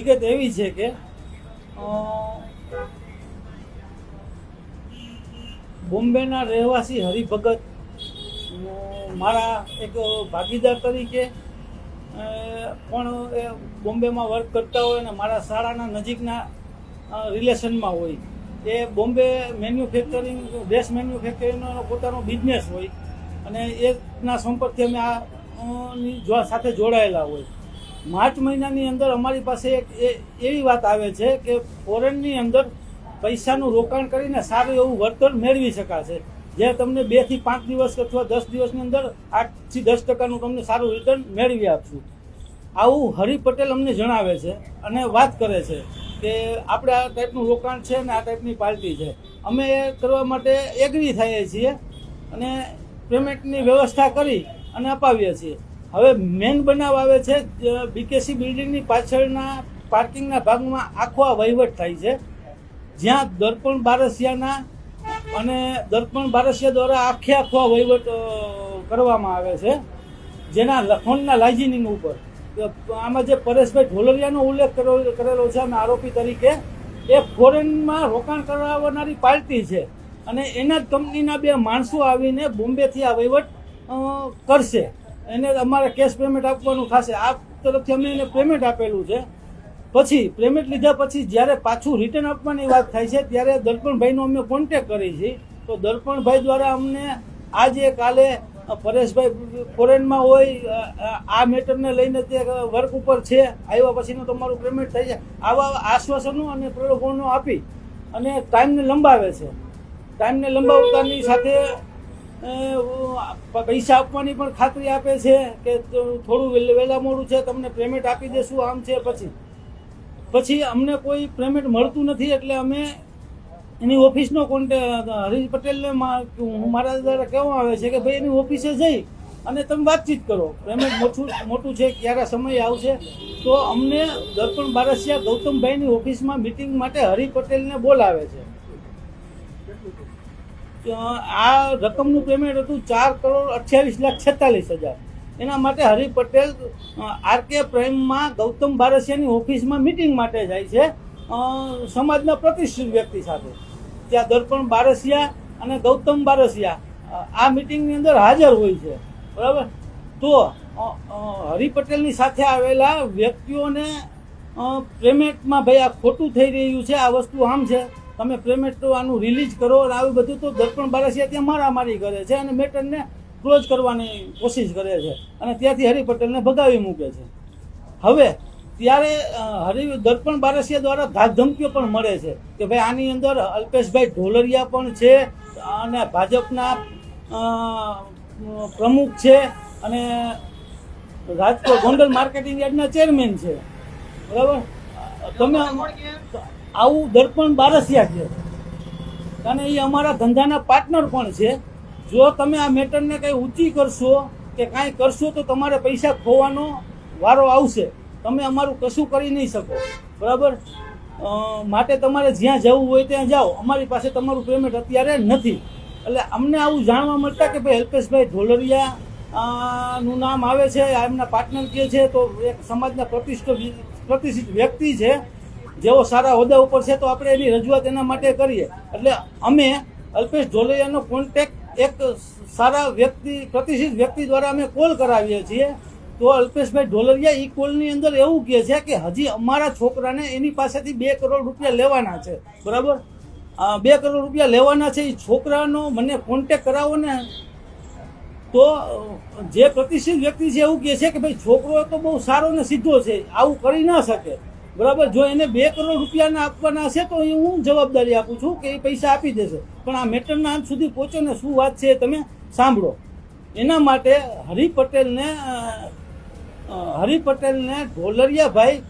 હકીકત એવી છે કે બોમ્બેના રહેવાસી હરિભગત મારા એક ભાગીદાર તરીકે પણ એ બોમ્બેમાં વર્ક કરતા હોય અને મારા શાળાના નજીકના રિલેશનમાં હોય. એ બોમ્બે મેન્યુફેક્ચરિંગ ડ્રેસ મેન્યુફેક્ચરિંગનો પોતાનો બિઝનેસ હોય અને એના સંપર્કથી અમે આ સાથે જોડાયેલા હોય. માર્ચ મહિનાની અંદર અમારી પાસે એક એવી વાત આવે છે કે ફોરેનની અંદર પૈસાનું રોકાણ કરીને સારું એવું વળતર મેળવી શકાશે. જે તમને બેથી પાંચ દિવસ અથવા દસ દિવસની અંદર આઠથી દસ ટકાનું તમને સારું રિટર્ન મેળવી આપશું. આવું હરિ પટેલ અમને જણાવે છે અને વાત કરે છે કે આપણે આ ટાઈપનું રોકાણ છે ને આ ટાઈપની પાર્ટી છે. અમે એ કરવા માટે એગ્રી થઈએ છીએ અને પેમેન્ટની વ્યવસ્થા કરી અને અપાવીએ છીએ. હવે મેન બનાવ આવે છે બીકેસી બિલ્ડિંગની પાછળના પાર્કિંગના ભાગમાં આખો આ વહીવટ થાય છે. જ્યાં દર્પણ બારસિયાના અને દર્પણ બારસિયા દ્વારા આખે આખો આ વહીવટ કરવામાં આવે છે. જેના લખોણના લાઇઝિનિંગ ઉપર. આમાં જે પરેશભાઈ ઢોલરિયાનો ઉલ્લેખ કરેલો છે અમે આરોપી તરીકે, એ ફોરેનમાં રોકાણ કરાવનારી પાર્ટી છે. અને એના જ કંપનીના બે માણસો આવીને બોમ્બેથી આ વહીવટ કરશે. એને અમારે કેશ પેમેન્ટ આપવાનું થશે. આ તરફથી અમે એને પેમેન્ટ આપેલું છે. પછી પેમેન્ટ લીધા પછી જ્યારે પાછું રિટર્ન આપવાની વાત થાય છે, ત્યારે દર્પણભાઈનો અમે કોન્ટેક કરી છીએ તો દર્પણભાઈ દ્વારા અમને આજે કાલે પરેશભાઈ ફોરેનમાં હોય આ મેટરને લઈને તે વર્ક ઉપર છે, આવ્યા પછીનું તમારું પેમેન્ટ થઈ જાય આવા આશ્વાસનો અને પ્રલોભનો આપી અને ટાઈમને લંબાવે છે. ટાઈમને લંબાવતાની સાથે પૈસા આપવાની પણ ખાતરી આપે છે કે થોડું વહેલા મોડું છે, તમને પેમેન્ટ આપી દેશું, આમ છે, પછી. પછી અમને કોઈ પેમેન્ટ મળતું નથી એટલે અમે એની ઓફિસનો કોન્ટેક હરીશ પટેલને હું મારા દ્વારા કહેવામાં આવે છે કે ભાઈ, એની ઓફિસે જઈ અને તમે વાતચીત કરો. પેમેન્ટ મોટું મોટું છે, ક્યારે સમય આવશે? તો અમને દર્પણ બારસિયા ગૌતમભાઈની ઓફિસમાં મિટિંગ માટે હરિ પટેલને બોલાવે છે. આ રકમનું પેમેન્ટ હતું ચાર કરોડ અઠ્યાવીસ લાખ છેતાલીસ હજાર. એના માટે હરિ પટેલ આર કે પ્રાઇમમાં ગૌતમ બારસિયાની ઓફિસમાં મિટિંગ માટે જાય છે. સમાજના પ્રતિષ્ઠિત વ્યક્તિ સાથે. ત્યાં દર્પણ બારસિયા અને ગૌતમ બારસિયા આ મિટિંગની અંદર હાજર હોય છે. બરાબર? તો હરિ પટેલની સાથે આવેલા વ્યક્તિઓને પેમેન્ટમાં ભાઈ આ ખોટું થઈ રહ્યું છે, આ વસ્તુ આમ છે. તમે પેમેન્ટ આનું રિલીઝ કરો અને આવું બધું તો દર્પણ બારસિયા ત્યાં મારામારી કરે છે અને મેટરને ક્લોઝ કરવાની કોશિશ કરે છે અને ત્યાંથી હરિ પટેલને ભગાવી મૂકે છે. હવે ત્યારે હરિ દર્પણ બારસિયા દ્વારા ધાકધમકીઓ પણ મળે છે કે ભાઈ આની અંદર અલ્પેશભાઈ ઢોલરિયા પણ છે અને ભાજપના પ્રમુખ છે અને રાજકોટ ગોંડલ માર્કેટિંગ યાર્ડના ચેરમેન છે. બરાબર? તમે આવું દર્પણ બારસિયા છે. અને એ અમારા ધંધાના પાર્ટનર પણ છે. જો તમે આ મેટરને કંઈ ઊંચી કરશો કે કાંઈ કરશો તો તમારે પૈસા ખોવાનો વારો આવશે. તમે અમારું કશું કરી નહીં શકો. બરાબર? માટે તમારે જ્યાં જવું હોય ત્યાં જાઓ. અમારી પાસે તમારું પેમેન્ટ અત્યારે નથી. એટલે અમને આવું જાણવા મળતા કે ભાઈ હેલ્પેશભાઈ ઢોલરિયા નું નામ આવે છે એમના પાર્ટનર કે છે, તો એક સમાજના પ્રતિષ્ઠિત પ્રતિષ્ઠિત વ્યક્તિ છે. જેઓ સારા હોદ્દા ઉપર છે તો આપણે એની રજૂઆત એના માટે કરીએ. એટલે અમે અલ્પેશ ઢોલૈયાનો કોન્ટેક્ટ એક સારા વ્યક્તિ, પ્રતિષ્ઠિત વ્યક્તિ દ્વારા અમે કોલ કરાવીએ છીએ. તો અલ્પેશભાઈ ઢોલરિયા એ કોલની અંદર એવું કહે છે કે હજી અમારા છોકરાને એની પાસેથી બે કરોડ રૂપિયા લેવાના છે. બરાબર? બે કરોડ રૂપિયા લેવાના છે એ છોકરાનો મને કોન્ટેક કરાવો ને. તો જે પ્રતિષ્ઠિત વ્યક્તિ છે એવું કહે છે કે ભાઈ, છોકરો તો બહુ સારો ને સીધો છે, આવું કરી ના શકે. બરાબર? જો એને બે કરોડ રૂપિયાના આપવાના હશે તો એ હું જવાબદારી આપું છું કે એ પૈસા આપી દેશે. પણ આ મેટરના અંત સુધી પહોંચો ને શું વાત છે તમે સાંભળો. એના માટે હરિ પટેલને હરિ પટેલને ઢોલરિયાભાઈ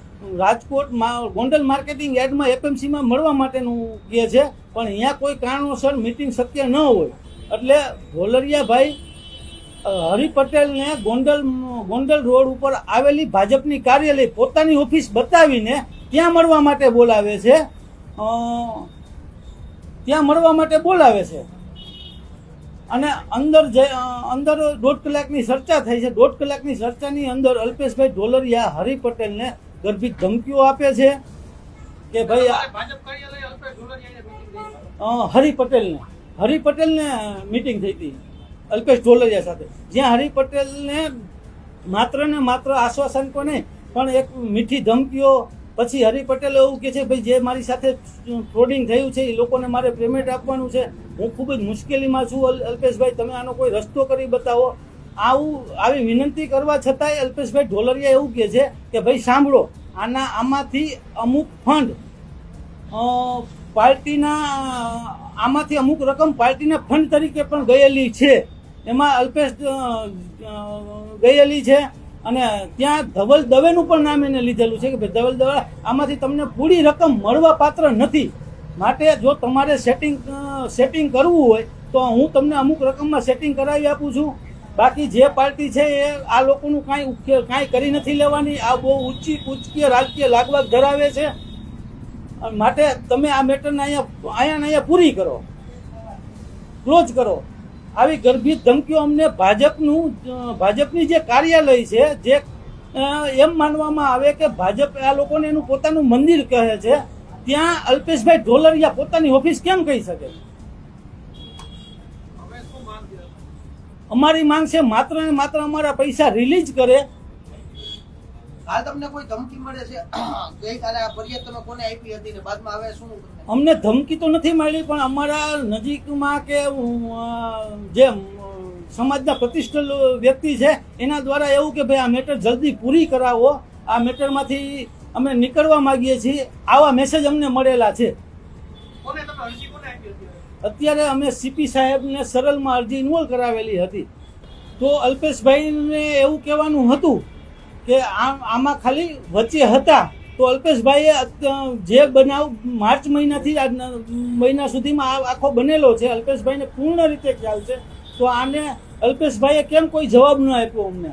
રાજકોટમાં, ગોંડલ માર્કેટિંગ યાર્ડમાં એપએમસીમાં મળવા માટેનું કહે છે. પણ અહીંયા કોઈ કારણોસર મિટિંગ શક્ય ન હોય. એટલે ઢોલરિયાભાઈ હરિ પટેલને ગોંડલ ગોંડલ રોડ ઉપર આવેલી ભાજપની કાર્યાલય પોતાની ઓફિસ બતાવીને ત્યાં મળવા માટે બોલાવે છે. ત્યાં મળવા માટે બોલાવે છે. અને અંદર અંદર દોઢ કલાકની ચર્ચા થઈ છે. દોઢ કલાકની ચર્ચાની અંદર અલ્પેશભાઈ ઢોલરિયા હરિ પટેલને ગર્ભિત ધમકીઓ આપે છે કે ભાઈ હરિ પટેલને હરિ પટેલને મીટિંગ થઈ હતી. અલ્પેશ ઢોલરિયા સાથે. જ્યાં હરિ પટેલને માત્ર ને માત્ર આશ્વાસન પણ નહીં, પણ એક મીઠી ધમકીઓ, પછી હરિ પટેલ એવું કહે છે, ભાઈ જે મારી સાથે ફ્રોડિંગ થયું છે એ લોકોને મારે પેમેન્ટ આપવાનું છે. હું ખૂબ જ મુશ્કેલીમાં છું, અલ- અલ્પેશભાઈ, તમે આનો કોઈ રસ્તો કરી બતાવો. આવું, આવી વિનંતી કરવા છતાંય અલ્પેશભાઈ ઢોલરિયા એવું કહે છે કે, ભાઈ સાંભળો, આના, આમાંથી અમુક ફંડ પાર્ટીના, આમાંથી અમુક રકમ પાર્ટીના ફંડ તરીકે પણ ગયેલી છે. એમાં અલ્પેશ ગયેલી છે અને ત્યાં ધવલ દવેનું પણ નામ એને લીધેલું છે કે ભાઈ ધવલ દવે, આમાંથી તમને પૂરી રકમ મળવા પાત્ર નથી. માટે જો તમારે સેટિંગ સેટિંગ કરવું હોય, તો હું તમને અમુક રકમમાં સેટિંગ કરાવી આપું છું. બાકી જે પાર્ટી છે એ આ લોકોનું કાંઈ કાંઈ કરી નથી લેવાની. આ બહુ ઊંચી કૂચકીય રાજકીય લાગવાગ ધરાવે છે. માટે તમે આ મેટરને અહીંયા અહીંયા અહીંયા પૂરી કરો. ક્લોઝ કરો. આવી ગર્ભિત ધમકીઓ અમને ભાજપનું ભાજપની જે કાર્યાલય છે, જે એમ માનવામાં આવે કે ભાજપ આ લોકોને એનું પોતાનું મંદિર કહે છે, ત્યાં અલ્પેશભાઈ ઢોલરિયા પોતાની ઓફિસ કેમ કહી શકે? અમારી માંગ છે, માત્ર ને માત્ર અમારા પૈસા રિલીઝ કરે હાલ તમને કોઈ ધમકી મળે છે? ગઈકાલે આ ફરિયાદ તમે કોને આપી હતી ને બાદમાં હવે શું અમને ધમકી તો નથી મળી પણ અમારા નજીકમાં કે જે સમાજના પ્રતિષ્ઠિત વ્યક્તિ છે એના દ્વારા એવું કે ભાઈ આ મેટર જલ્દી પૂરી કરાવો. આ મેટરમાંથી અમે નીકળવા માંગીએ છીએ. આવા મેસેજ અમને મળેલા છે. કોને તમે અરજી કોને આપી હતી? અત્યારે અમે સીપી સાહેબને સરલમાં અરજી ઇન્વોલ્વ કરાવેલી હતી. તો અલ્પેશભાઈને એવું કહેવાનું હતું કે આ આમાં ખાલી વચ્ચે હતા તો અલ્પેશભાઈએ જે બનાવ માર્ચ મહિનાથી આજ મહિના સુધીમાં આ આખો બનેલો છે, અલ્પેશભાઈને પૂર્ણ રીતે ખ્યાલ છે, તો આને અલ્પેશભાઈએ કેમ કોઈ જવાબ ન આપ્યો અમને?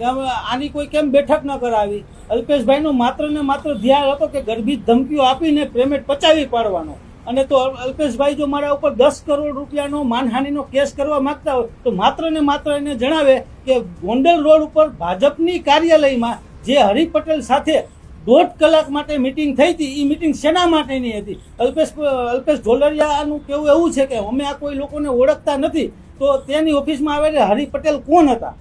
આની કોઈ કેમ બેઠક ન કરાવી? અલ્પેશભાઈનો માત્ર ને માત્ર ધ્યાન હતો કે ગર્ભિત ધમકીઓ આપીને પેમેન્ટ પચાવી પાડવાનો. અને તો અલ્પેશભાઈ જો મારા ઉપર દસ કરોડ રૂપિયાનો માનહાનિનો કેસ કરવા માંગતા હોય, તો માત્ર ને માત્ર એને જણાવે કે ગોંડલ રોડ ઉપર ભાજપની કાર્યાલયમાં જે હરિ પટેલ સાથે દોઢ કલાક માટે મિટિંગ થઈ હતી એ મિટિંગ શેના માટેની હતી? અલ્પેશ અલ્પેશ ઢોલરિયાનું કેવું એવું છે કે અમે આ કોઈ લોકોને ઓળખતા નથી, તો તેની ઓફિસમાં આવેલા હરિ પટેલ કોણ હતા?